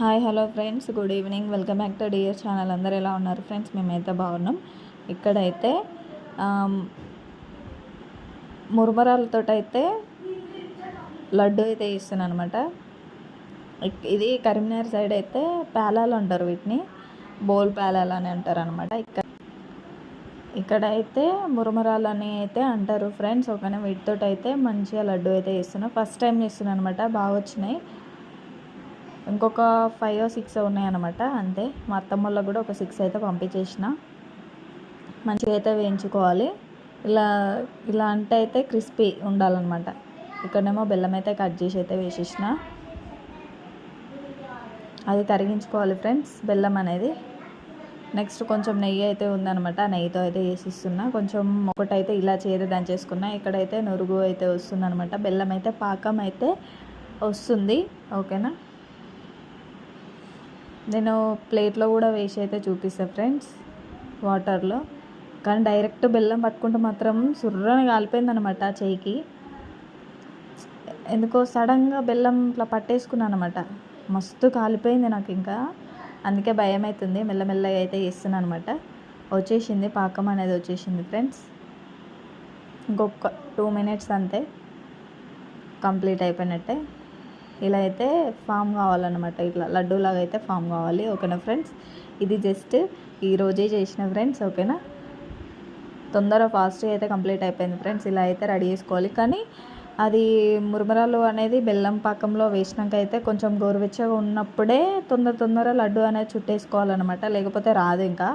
Hi hello friends. Good evening. Welcome back to dear channel. అందరు ఎలా ఉన్నారు friends? మేమైతే బాగున్నాం. ఇక్కడైతే ఆమ్, మురమరాలతో అయితే లడ్డు అయితే ఇస్తున్నాను అనమాట ఇది కరీంనగర్ సైడ్ అయితే పేలాలు అంటారు వీటిని. బోల్ పేలాలు అని అంటారు అనమాట ఇక్కడ ఇక్కడ అయితే మురమరాలు అని అయితే అంటారు ఫ్రెండ్స్. ఒకనే వీటితో అయితే మంచిగా లడ్డు అయితే ఇస్తున్నా ఫస్ట్ టైం చేస్తున్నాను అనమాట బాగా వచ్చినాయి. ఇంకొక ఫైవ్ సిక్స్ ఉన్నాయన్నమాట అంతే. మా అత్తమ్మ కూడా ఒక సిక్స్ అయితే పంపించేసిన. మంచిగా అయితే వేయించుకోవాలి. ఇలా ఇలా అంటే అయితే క్రిస్పీ ఉండాలన్నమాట. ఇక్కడనేమో బెల్లం అయితే కట్ చేసి అయితే వేసేసిన. అది కరిగించుకోవాలి ఫ్రెండ్స్ బెల్లం అనేది. నెక్స్ట్ కొంచెం నెయ్యి అయితే ఉందన్నమాట ఆ నెయ్యితో అయితే వేసిస్తున్నా. కొంచెం ఒకటైతే ఇలా చేదు దంచేసుకున్నా. ఇక్కడైతే నురుగు అయితే వస్తుందనమాట బెల్లం అయితే పాకం అయితే వస్తుంది. ఓకేనా? నేను ప్లేట్లో కూడా వేసి అయితే చూపిస్తాను ఫ్రెండ్స్ వాటర్లో. కానీ డైరెక్ట్ బెల్లం పట్టుకుంటే మాత్రం సుర్రని కాలిపోయింది అనమాట చేయికి. ఎందుకో సడన్గా బెల్లం ఇట్లా పట్టేసుకున్నాను అనమాట మస్తు కాలిపోయింది నాకు ఇంకా. అందుకే భయం అవుతుంది మెల్లమెల్లగా అయితే చేస్తున్నాను అనమాట వచ్చేసింది పాకం అనేది వచ్చేసింది ఫ్రెండ్స్. ఇంకొక టూ మినిట్స్ అంతే కంప్లీట్ అయిపోయినట్టే. ఇలా అయితే ఫామ్ కావాలన్నమాట. ఇట్లా లడ్డూలాగా అయితే ఫామ్ కావాలి ఓకేనా ఫ్రెండ్స్ ఇది జస్ట్ ఈరోజే చేసిన ఫ్రెండ్స్ ఓకేనా? తొందర ఫాస్ట్గా అయితే కంప్లీట్ అయిపోయింది ఫ్రెండ్స్ ఇలా అయితే రెడీ చేసుకోవాలి. కానీ అది మురమరాలు అనేది బెల్లం పాకంలో వేసినాక అయితే కొంచెం గోరువెచ్చగా ఉన్నప్పుడే తొందర తొందర లడ్డు అనేది చుట్టేసుకోవాలన్నమాట. లేకపోతే రాదు ఇంకా.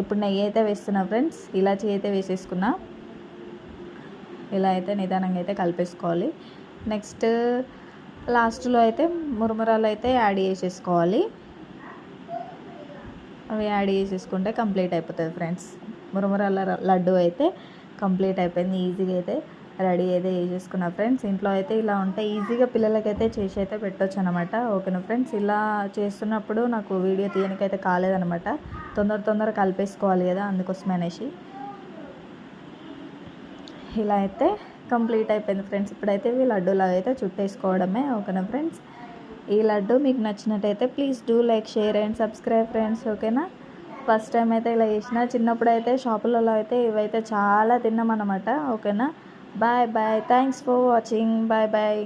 ఇప్పుడు నెయ్యి అయితే వేస్తున్నా ఫ్రెండ్స్ ఇలాచి అయితే వేసేసుకున్నా. ఇలా అయితే నిదానంగా అయితే కలిపేసుకోవాలి. నెక్స్ట్ లాస్ట్లో అయితే మురమరాలు అయితే యాడ్ చేసేసుకోవాలి. అవి యాడ్ చేసేసుకుంటే కంప్లీట్ అయిపోతుంది ఫ్రెండ్స్. మురమరాల లడ్డు అయితే కంప్లీట్ అయిపోయింది. ఈజీగా అయితే రెడీ అయితే చేసేసుకున్నా ఫ్రెండ్స్. ఇంట్లో అయితే ఇలా ఉంటే ఈజీగా పిల్లలకైతే చేసి అయితే పెట్టొచ్చు అనమాట ఓకేనా ఫ్రెండ్స్? ఇలా చేస్తున్నప్పుడు నాకు వీడియో తీయనికైతే కాలేదనమాట. తొందర తొందర కలిపేసుకోవాలి కదా అందుకోసమనేసి. ఇలా అయితే కంప్లీట్ అయిపోయింది ఫ్రెండ్స్. ఇప్పుడైతే ఈ లడ్డూలాగా అయితే చుట్టేసుకోవడమే ఓకేనా ఫ్రెండ్స్? ఈ లడ్డు మీకు నచ్చినట్టయితే please do like share and subscribe friends ఓకేనా? ఫస్ట్ టైం అయితే ఇలా చేసిన చిన్నప్పుడు అయితే షాపులలో అయితే ఇవైతే చాలా తిన్నాం అనమాట ఓకేనా? Bye bye. Thanks for watching. Bye bye.